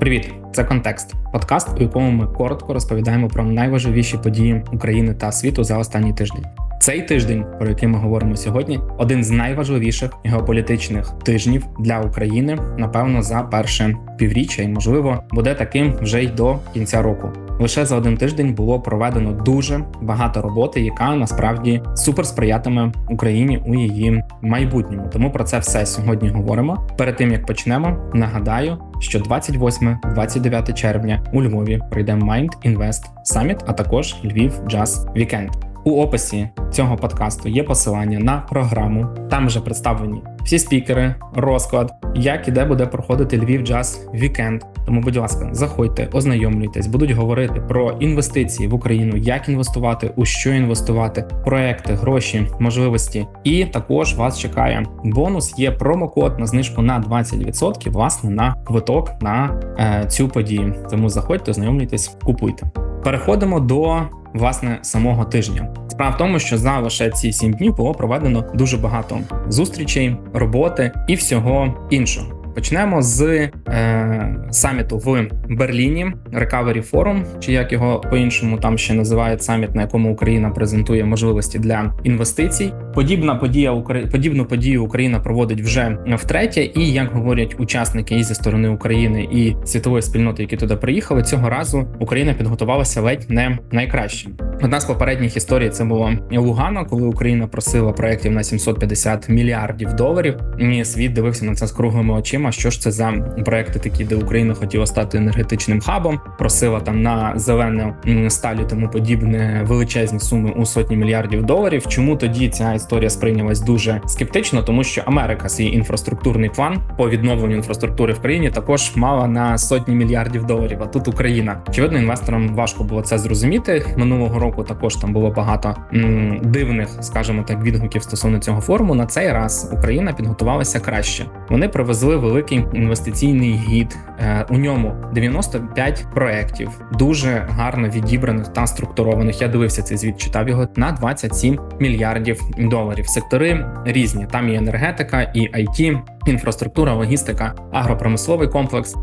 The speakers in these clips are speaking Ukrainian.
Привіт, це контекст. Подкаст, у якому ми коротко розповідаємо про найважливіші події України та світу за останній тиждень. Цей тиждень, про який ми говоримо сьогодні, один з найважливіших геополітичних тижнів для України, напевно, за перше півріччя, і можливо буде таким вже й до кінця року. Лише за один тиждень було проведено дуже багато роботи, яка насправді супер сприятиме Україні у її майбутньому. Тому про це все сьогодні говоримо. Перед тим як почнемо, нагадаю, що 28-29 червня у Львові прийде Mind Invest Summit, а також Львів Jazz Weekend. У описі цього подкасту є посилання на програму. Там вже представлені всі спікери, розклад, як і де буде проходити Львів Джаз Вікенд. Тому, будь ласка, заходьте, ознайомлюйтесь, будуть говорити про інвестиції в Україну, як інвестувати, у що інвестувати, проекти, гроші, можливості. І також вас чекає бонус. Є промокод на знижку на 20%, власне, на квиток на е, цю подію. Тому заходьте, ознайомлюйтесь, купуйте. Переходимо до власне самого тижня. Справа в тому, що за лише ці сім днів було проведено дуже багато зустрічей, роботи і всього іншого. Почнемо з е, саміту в Берліні, Recovery Forum, чи як його по-іншому там ще називають саміт, на якому Україна презентує можливості для інвестицій. Подібна подія подібну подію Україна проводить вже втретє, і як говорять учасники і зі сторони України і світової спільноти, які туди приїхали, цього разу Україна підготувалася ледь не найкраще. Одна з попередніх історій це було Лугано, коли Україна просила проєктів на 750 мільярдів доларів. І світ дивився на це з круглими очима. Що ж це за проекти, такі, де Україна хотіла стати енергетичним хабом, просила там на зелену сталі, тому подібне величезні суми у сотні мільярдів доларів. Чому тоді ця історія сприйнялась дуже скептично? Тому що Америка свій інфраструктурний план по відновленню інфраструктури в країні також мала на сотні мільярдів доларів. А тут Україна очевидно, інвесторам важко було це зрозуміти минулого року. Також там було багато м, дивних, скажімо так, відгуків стосовно цього форуму. На цей раз Україна підготувалася краще. Вони привезли великий інвестиційний гід. Е, у ньому 95 проєктів, дуже гарно відібраних та структурованих. Я дивився цей звіт, читав його на 27 мільярдів доларів. Сектори різні. Там і енергетика, і IT, інфраструктура, логістика, агропромисловий комплекс.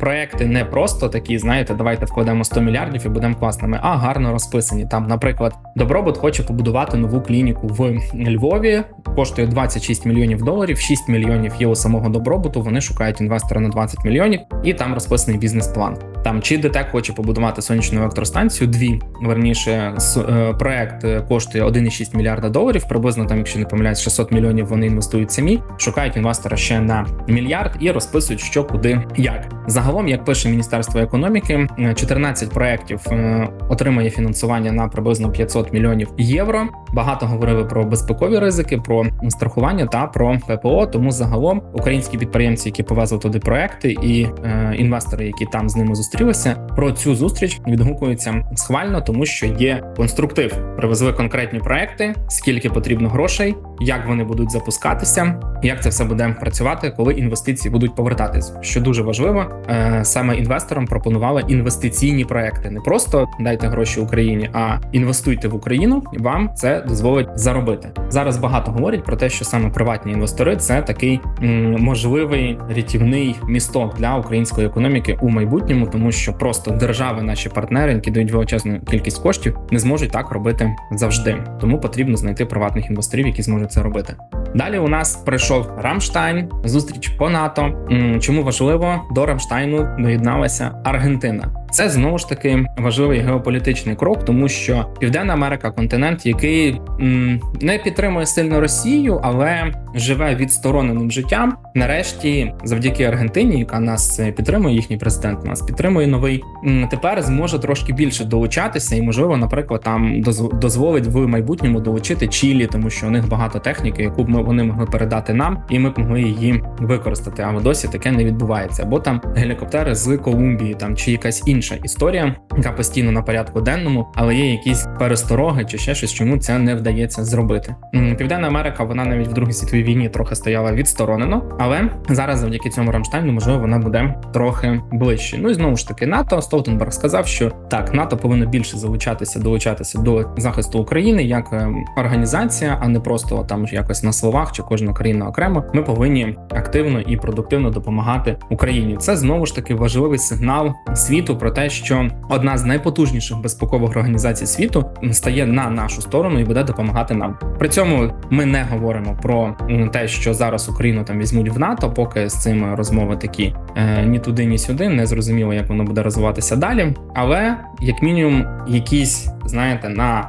Проекти не просто такі, знаєте, давайте вкладемо 100 мільярдів і будемо класними, а гарно розписані. Там, наприклад, добробут хоче побудувати нову клініку в Львові. Коштує 26 мільйонів доларів. 6 мільйонів є у самого добробуту. Вони шукають інвестора на 20 мільйонів, і там розписаний бізнес-план. Там чи ДТЕК хоче побудувати сонячну електростанцію. Дві верніше е, проект коштує 1,6 мільярда доларів. Приблизно там, якщо не помиляюсь, 600 мільйонів вони інвестують самі, шукають інвестора ще на мільярд і розписують, що куди як. Загалом, як пише Міністерство економіки, 14 проєктів е, отримує фінансування на приблизно 500 мільйонів євро. Багато говорили про безпекові ризики, про страхування та про ППО. Тому загалом українські підприємці, які повезли туди проекти, і е, інвестори, які там з ними зустрілися, про цю зустріч відгукуються схвально, тому що є конструктив. Привезли конкретні проекти, скільки потрібно грошей, як вони будуть запускатися, як це все буде працювати, коли інвестиції будуть повертатись. Що дуже важливо, е, саме інвесторам пропонували інвестиційні проекти. Не просто дайте гроші Україні, а інвестуйте в Україну. Вам це дозволить заробити. Зараз багато говорять про те, що саме приватні інвестори це такий можливий рятівний місток для української економіки у майбутньому, тому що просто держави, наші партнери, які дають величезну кількість коштів, не зможуть так робити завжди. Тому потрібно знайти приватних інвесторів, які зможуть це робити. Далі у нас прийшов Рамштайн, зустріч по НАТО. Чому важливо до Рамштайну доєдналася Аргентина? Це знову ж таки важливий геополітичний крок, тому що Південна Америка континент, який м, не підтримує сильно Росію, але живе відстороненим життям. Нарешті, завдяки Аргентині, яка нас підтримує, їхній президент нас підтримує новий. Тепер зможе трошки більше долучатися, і можливо, наприклад, там дозволить в майбутньому долучити Чилі, тому що у них багато техніки, яку б ми вони могли передати нам, і ми б могли її використати. А досі таке не відбувається. Або там гелікоптери з Колумбії, там чи якась інша історія, яка постійно на порядку денному, але є якісь перестороги чи ще щось, чому це не вдається зробити. Південна Америка, вона навіть в Другій світовій війні трохи стояла відсторонено, але зараз, завдяки цьому Рамштайну, можливо, вона буде трохи ближче. Ну і знову ж таки, НАТО Столтенберг сказав, що так, НАТО повинно більше залучатися, долучатися до захисту України як е, організація, а не просто там якось на словах чи кожна країна окремо. Ми повинні активно і продуктивно допомагати Україні. Це знову ж таки важливий сигнал світу про те, що одна з найпотужніших безпекових організацій світу стає на нашу сторону і буде допомагати нам. При цьому ми не говоримо про м, те, що зараз Україну там візьмуть в НАТО, поки з цим розмови такі е, ні туди, ні сюди. Не зрозуміло, як воно буде розвиватися далі. Але як мінімум, якісь знаєте, на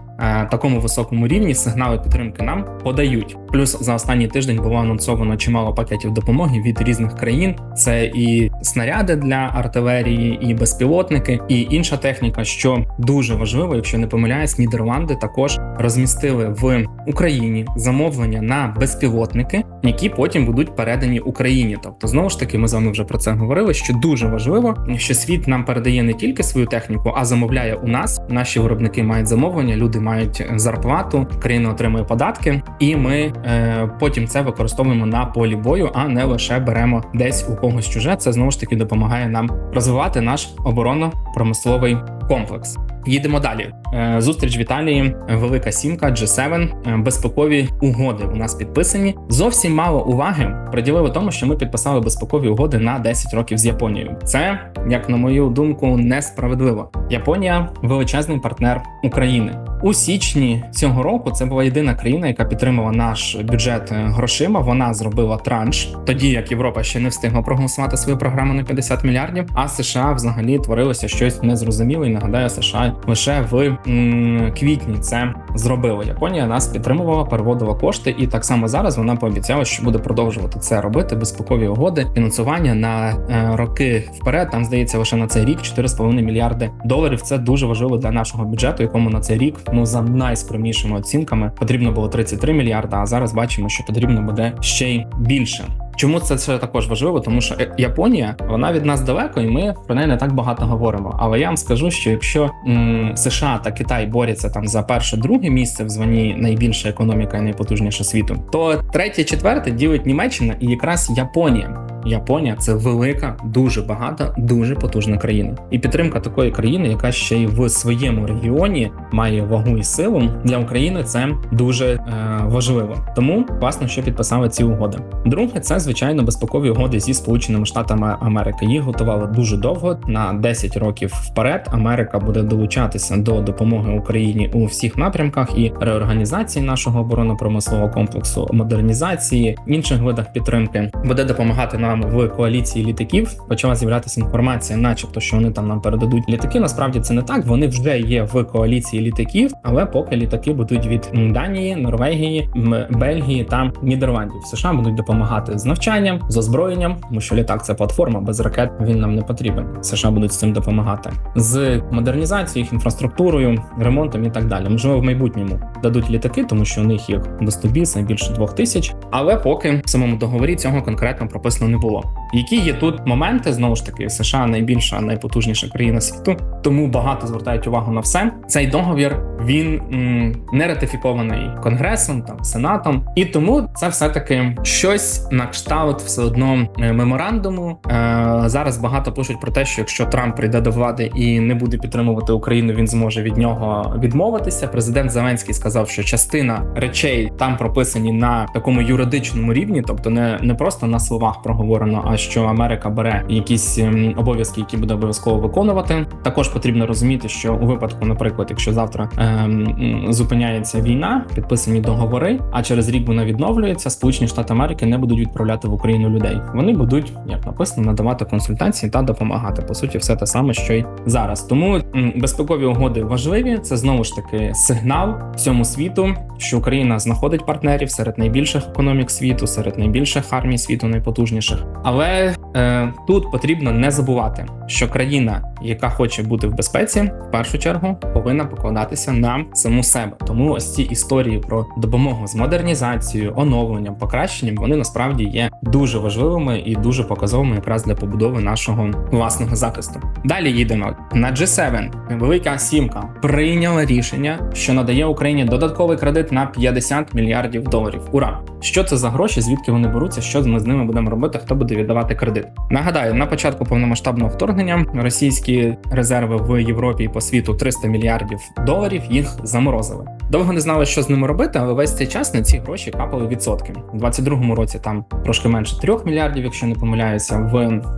такому високому рівні сигнали підтримки нам подають. Плюс за останній тиждень було анонсовано чимало пакетів допомоги від різних країн. Це і снаряди для артилерії, і безпілотники, і інша техніка, що дуже важливо, якщо не помиляюсь, Нідерланди також розмістили в Україні замовлення на безпілотники, які потім будуть передані Україні. Тобто, знову ж таки, ми з вами вже про це говорили. Що дуже важливо, що світ нам передає не тільки свою техніку, а замовляє у нас. Наші виробники мають замовлення, люди мають зарплату, країна отримує податки, і ми е, потім це використовуємо на полі бою, а не лише беремо десь у когось чуже. Це знову ж таки допомагає нам розвивати наш оборонно-промисловий комплекс. Їдемо далі. Е, Зустріч в Італії, Велика Сімка, G7, е, безпекові угоди у нас підписані. Зовсім мало уваги приділили тому, що ми підписали безпекові угоди на 10 років з Японією. Це, як на мою думку, несправедливо. Японія величезний партнер України. У січні цього року це була єдина країна, яка підтримала наш бюджет е, грошима. Вона зробила транш, тоді як Європа ще не встигла проголосувати свою програму на 50 мільярдів. А США взагалі творилося щось незрозуміле. І нагадаю, США лише в м, квітні це зробила. Японія нас підтримувала, переводила кошти, і так само зараз вона пообіцяла, що буде продовжувати це робити. Безпекові угоди, фінансування на е, роки вперед. Там здається лише на цей рік 4,5 мільярди доларів. Це дуже важливо для нашого бюджету, якому на цей рік ну за найскромнішими оцінками потрібно було 33 мільярда. А зараз бачимо, що потрібно буде ще й більше. Чому це ще також важливо? Тому що Японія вона від нас далеко, і ми про неї не так багато говоримо. Але я вам скажу, що якщо м, США та Китай борються там за перше, друге місце в званні найбільша економіка і найпотужніша світу, то третє, четверте ділить Німеччина і якраз Японія. Японія це велика, дуже багата, дуже потужна країна, і підтримка такої країни, яка ще й в своєму регіоні має вагу і силу для України. Це дуже е, важливо. Тому класно, що підписали ці угоди. Друге, це звичайно безпекові угоди зі Сполученими Штатами Америки. Їх готували дуже довго на 10 років вперед. Америка буде долучатися до допомоги Україні у всіх напрямках і реорганізації нашого оборонно-промислового комплексу, модернізації інших видах підтримки, буде допомагати нам в коаліції літаків. Почала з'являтися інформація, начебто, що вони там нам передадуть літаки. Насправді це не так. Вони вже є в коаліції літаків, але поки літаки будуть від Данії, Норвегії, Бельгії та Нідерландів. США будуть допомагати з навчанням, з озброєнням, тому що літак це платформа без ракет. Він нам не потрібен. США будуть з цим допомагати з модернізацією, їх інфраструктурою, ремонтом і так далі. Можливо, в майбутньому дадуть літаки, тому що у них їх до 100 більше двох тисяч. Але поки в самому договорі цього конкретно прописано не було. Які є тут моменти? Знову ж таки, США найбільша, найпотужніша країна світу, тому багато звертають увагу на все. Цей договір він м, не ратифікований конгресом там сенатом, і тому це все таки щось на кшталт все одно е, меморандуму. Е, зараз багато пишуть про те, що якщо Трамп прийде до влади і не буде підтримувати Україну, він зможе від нього відмовитися. Президент Зеленський сказав, що частина речей там прописані на такому юридичному рівні, тобто не, не просто на словах проговорено, а що Америка бере якісь ем, обов'язки, які буде обов'язково виконувати. Також потрібно розуміти, що у випадку, наприклад, якщо завтра ем, зупиняється війна, підписані договори, а через рік вона відновлюється, Сполучені Штати Америки не будуть відправляти в Україну людей. Вони будуть, як написано, надавати консультації та допомагати. По суті, все те саме, що й зараз. Тому безпекові угоди важливі. Це знову ж таки сигнал всьому світу, що Україна знаходить партнерів серед найбільших економік світу, серед найбільших армій світу, найпотужніших. Але е, тут потрібно не забувати, що країна, яка хоче бути в безпеці, в першу чергу повинна покладатися на саму себе. Тому ось ці історії про допомогу з модернізацією, оновленням, покращенням вони насправді є дуже важливими і дуже показовими якраз для побудови нашого власного захисту. Далі їдемо на G7. G7, велика сімка, прийняла рішення, що надає Україні додатковий кредит на 50 мільярдів доларів. Ура! Що це за гроші? Звідки вони беруться? Що ми з ними будемо робити? Хто буде віддавати кредит? Нагадаю, на початку повномасштабного вторгнення російські резерви в Європі і по світу 300 мільярдів доларів їх заморозили. Довго не знали, що з ними робити, але весь цей час на ці гроші капали відсотки. У 22-му році там трошки менше 3 мільярдів, якщо не помиляюся. В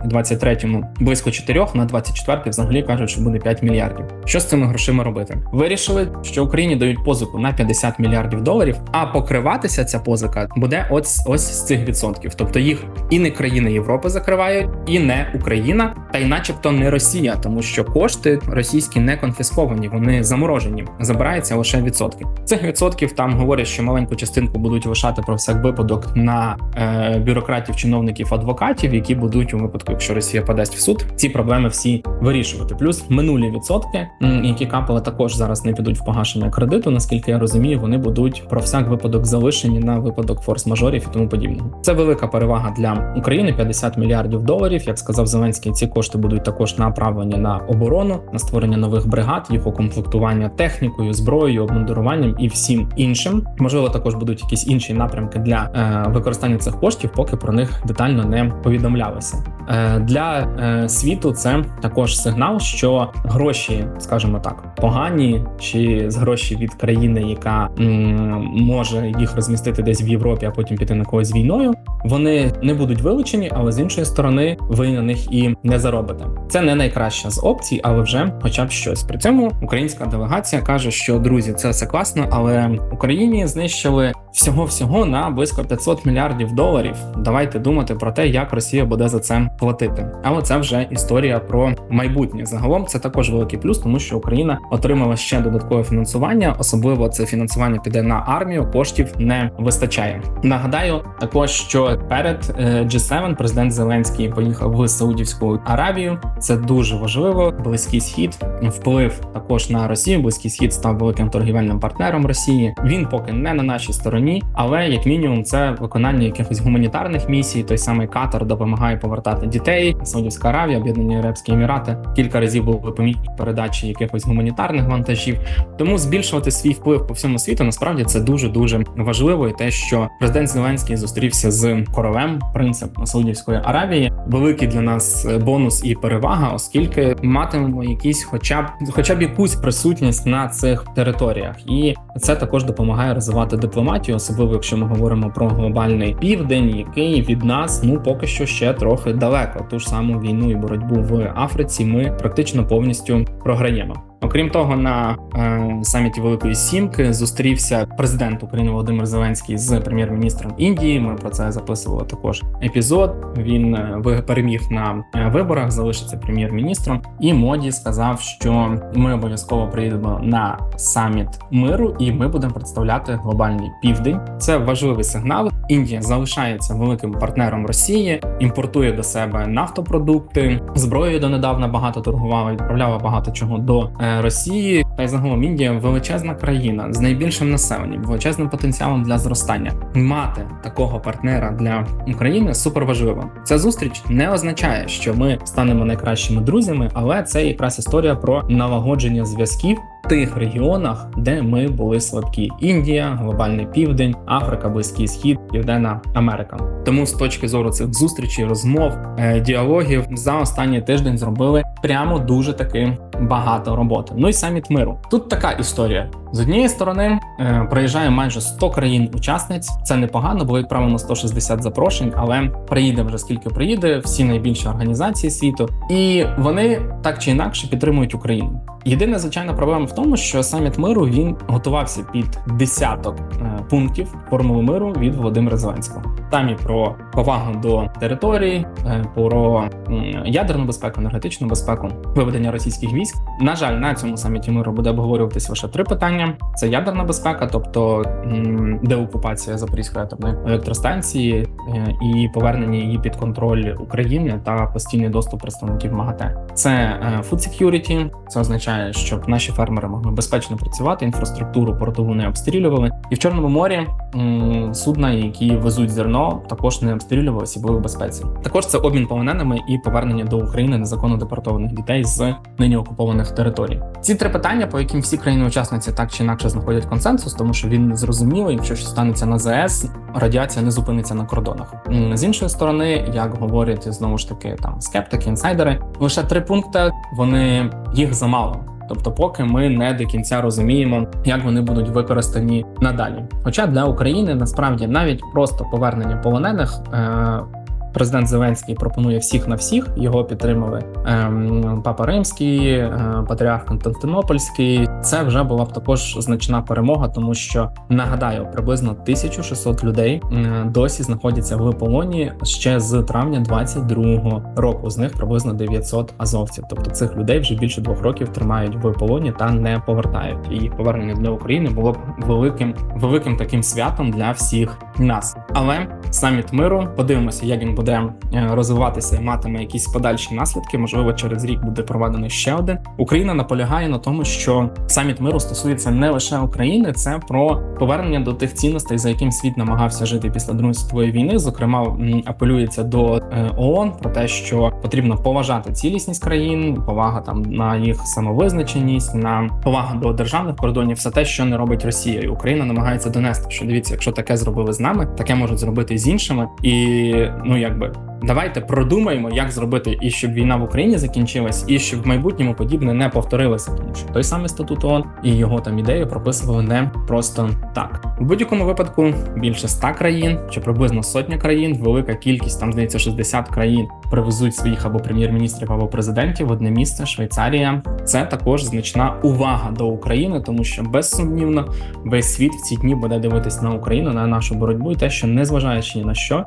23-му близько 4, на 24-й взагалі кажуть, що буде 5 мільярдів. Що з цими грошима робити? Вирішили, що Україні дають позику на 50 мільярдів доларів, а покриватися ця позика буде ось ось з цих відсотків. Тобто їх і не країни Європи закривають, і не Україна, та й, начебто, не Росія, тому що кошти російські не конфісковані, вони заморожені. Забираються лише відсотки. Цих відсотків там говорять, що маленьку частинку будуть лишати про всяк випадок на е, бюрократів, чиновників, адвокатів, які будуть у випадку, якщо Росія подасть в суд, ці проблеми всі вирішувати. Плюс минулі відсотки, які капали, також зараз не підуть в погашення кредиту. Наскільки я розумію, вони будуть про всяк випадок залишені на випадок форс-мажорів і тому подібного. Це велика перевага для України. 50 мільярдів доларів. Як сказав Зеленський, ці кошти будуть також направлені на оборону, на створення нових бригад, їх укомплектування технікою, зброєю, обмундируванням і всім іншим. Можливо, також будуть якісь інші напрямки для е, використання цих коштів, поки про них детально не повідомлялося. Е, для е, світу це також сигнал, що гроші, скажімо так, погані, чи з гроші від країни, яка м, може їх розмістити десь в Європі, а потім піти на когось війною. Вони не будуть вилучені, але з іншої сторони, ви на них і не заробите. Це не найкраща з опцій, але вже хоча б щось. При цьому українська делегація каже, що друзі, це все класно, але Україні знищили всього всього на близько 500 мільярдів доларів. Давайте думати про те, як Росія буде за це платити. Але це вже історія про майбутнє. Загалом це також великий плюс, тому що Україна отримала ще додаткове фінансування. Особливо це фінансування піде на армію. Коштів не вистачає. Нагадаю, також що перед е, G7 президент Зеленський поїхав в Саудівську Аравію. Це дуже важливо. Близький схід вплив також на Росію. Близький схід став великим торгівельним партнером Росії. Він поки не на нашій стороні, але як мінімум це виконання якихось гуманітарних місій. Той самий Катар допомагає повертати дітей. Саудівська Аравія, Об'єднані Арабські Емірати кілька разів були помітні передачі якихось гуманітарних вантажів. Тому збільшувати свій вплив по всьому світу насправді це дуже дуже важливо. І те, що президент Зеленський зустрівся з королем принцем Саудівської Аравії, великий для нас е, бонус і перевага, оскільки матимемо якісь, хоча б хоча б якусь присутність на цих територіях, і це також допомагає розвивати дипломатію, особливо якщо ми говоримо про глобальний південь, який від нас ну поки що ще трохи далеко. Ту ж саму війну і боротьбу в Африці ми практично повністю програємо. Окрім того, на е, саміті Великої Сімки зустрівся президент України Володимир Зеленський з прем'єр-міністром Індії. Ми про це записували також епізод. Він е, переміг на е, виборах, залишиться прем'єр-міністром. І моді сказав, що ми обов'язково приїдемо на саміт миру, і ми будемо представляти глобальний південь. Це важливий сигнал. Індія залишається великим партнером Росії, імпортує до себе нафтопродукти, зброєю донедавна багато торгувала, відправляла багато чого до е, Росії. Та й загалом Індія величезна країна з найбільшим населенням, величезним потенціалом для зростання. Мати такого партнера для України супер важливо. Ця зустріч не означає, що ми станемо найкращими друзями, але це якраз історія про налагодження зв'язків. Тих регіонах, де ми були слабкі: Індія, глобальний південь, Африка, Близький Схід, Південна Америка. Тому з точки зору цих зустрічей, розмов, е, діалогів за останній тиждень зробили прямо дуже таки багато роботи. Ну і саміт миру. Тут така історія. З однієї сторони е, приїжджає майже 100 країн-учасниць. Це непогано, було відправлено 160 запрошень, але приїде вже скільки приїде, всі найбільші організації світу, і вони так чи інакше підтримують Україну. Єдина звичайна проблема в тому, що саміт миру він готувався під десяток е, пунктів формули миру від Володимира Зеленського. Там і про повагу до території, е, про ядерну безпеку, енергетичну безпеку, виведення російських військ. На жаль, на цьому саміті миру буде обговорюватися лише три питання: це ядерна безпека, тобто деокупація Запорізької атомної електростанції е, і повернення її під контроль України та постійний доступ представників МАГАТЕ. Це food security, це означає, щоб наші фермери могли безпечно працювати, інфраструктуру портову не обстрілювали. І в Чорному морі м, судна, які везуть зерно, також не обстрілювалося і було в безпеці. Також це обмін полоненими і повернення до України незаконно депортованих дітей з нині окупованих територій. Ці три питання, по яким всі країни-учасниці так чи інакше знаходять консенсус, тому що він зрозумілий, якщо щось станеться на ЗС, радіація не зупиниться на кордонах. З іншої сторони, як говорять знову ж таки там скептики, інсайдери, лише три пункти вони їх замало. Тобто, поки ми не до кінця розуміємо, як вони будуть використані надалі. Хоча для України насправді навіть просто повернення полонених. Е- Президент Зеленський пропонує всіх на всіх. Його підтримали ем, Папа Римський, е, Патріарх Константинопольський. Це вже була б також значна перемога, тому що нагадаю, приблизно 1600 людей досі знаходяться в полоні ще з травня 22-го року. З них приблизно 900 азовців. Тобто цих людей вже більше двох років тримають в полоні та не повертають. І їх повернення для України було б великим великим таким святом для всіх нас. Але саміт миру подивимося, як він буде е, розвиватися і матиме якісь подальші наслідки. Можливо, через рік буде проведений ще один. Україна наполягає на тому, що саміт миру стосується не лише України, це про повернення до тих цінностей, за яким світ намагався жити після другої світової війни. Зокрема, апелюється до е, ООН про те, що потрібно поважати цілісність країн, повага там на їх самовизначеність, на повага до державних кордонів, все те, що не робить Росія, і Україна намагається донести, що дивіться, якщо таке зробили з нами, таке можуть зробити з іншими, і ну якби. Давайте продумаємо, як зробити і щоб війна в Україні закінчилась, і щоб в майбутньому подібне не повторилося. Тому що той самий статут ООН і його там ідеї прописували не просто так. У будь-якому випадку більше 100 країн чи приблизно сотня країн, велика кількість, там здається 60 країн привезуть своїх або прем'єр-міністрів, або президентів в одне місце. Швейцарія це також значна увага до України, тому що безсумнівно весь світ в ці дні буде дивитись на Україну, на нашу боротьбу, і те, що незважаючи ні на що,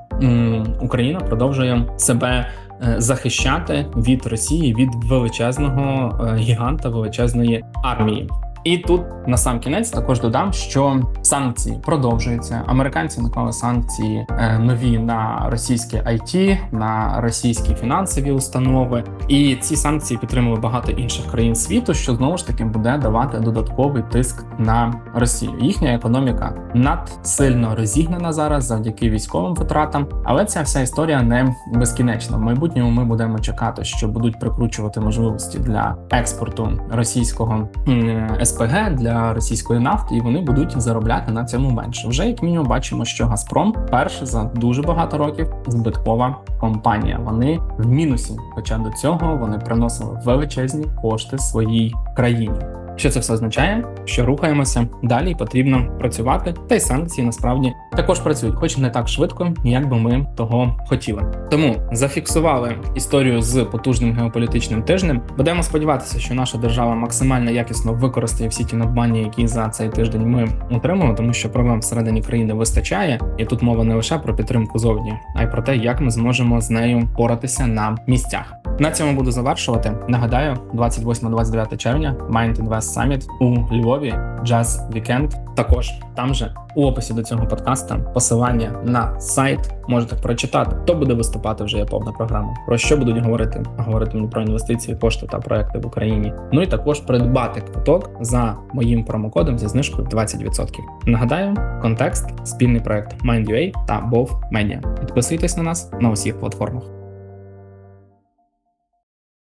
Україна продовжує себе е, захищати від Росії від величезного е, гіганта, величезної армії. І тут на сам кінець також додам, що санкції продовжуються. Американці наклали санкції е, нові на російське IT, на російські фінансові установи, і ці санкції підтримали багато інших країн світу, що знову ж таки буде давати додатковий тиск на Росію. Їхня економіка надсильно розігнана зараз завдяки військовим витратам, але ця вся історія не безкінечна. В майбутньому ми будемо чекати, що будуть прикручувати можливості для експорту російського м, СПГ для російської нафти, і вони будуть заробляти на цьому менше. Вже як мінімум бачимо, що Газпром перше за дуже багато років збиткова компанія. Вони в мінусі, хоча до цього вони приносили величезні кошти своїй країні. Що це все означає? Що рухаємося далі, потрібно працювати, та й санкції насправді також працюють, хоч не так швидко, як би ми того хотіли. Тому зафіксували історію з потужним геополітичним тижнем. Будемо сподіватися, що наша держава максимально якісно використає всі ті надбання, які за цей тиждень ми отримали, тому що проблем всередині країни вистачає, і тут мова не лише про підтримку зовні, а й про те, як ми зможемо з нею поратися на місцях. На цьому буду завершувати. Нагадаю, 28-29 червня Mind Invest Summit у Львові, Jazz Weekend. Також там же у описі до цього подкаста посилання на сайт можете прочитати. Хто буде виступати вже є повна програма. Про що будуть говорити? Говоритимуть про інвестиції, кошти та проекти в Україні. Ну і також придбати квиток за моїм промокодом зі знижкою 20%. Нагадаю, контекст спільний проект MindUA та Bov Media. Підписуйтесь на нас на усіх платформах.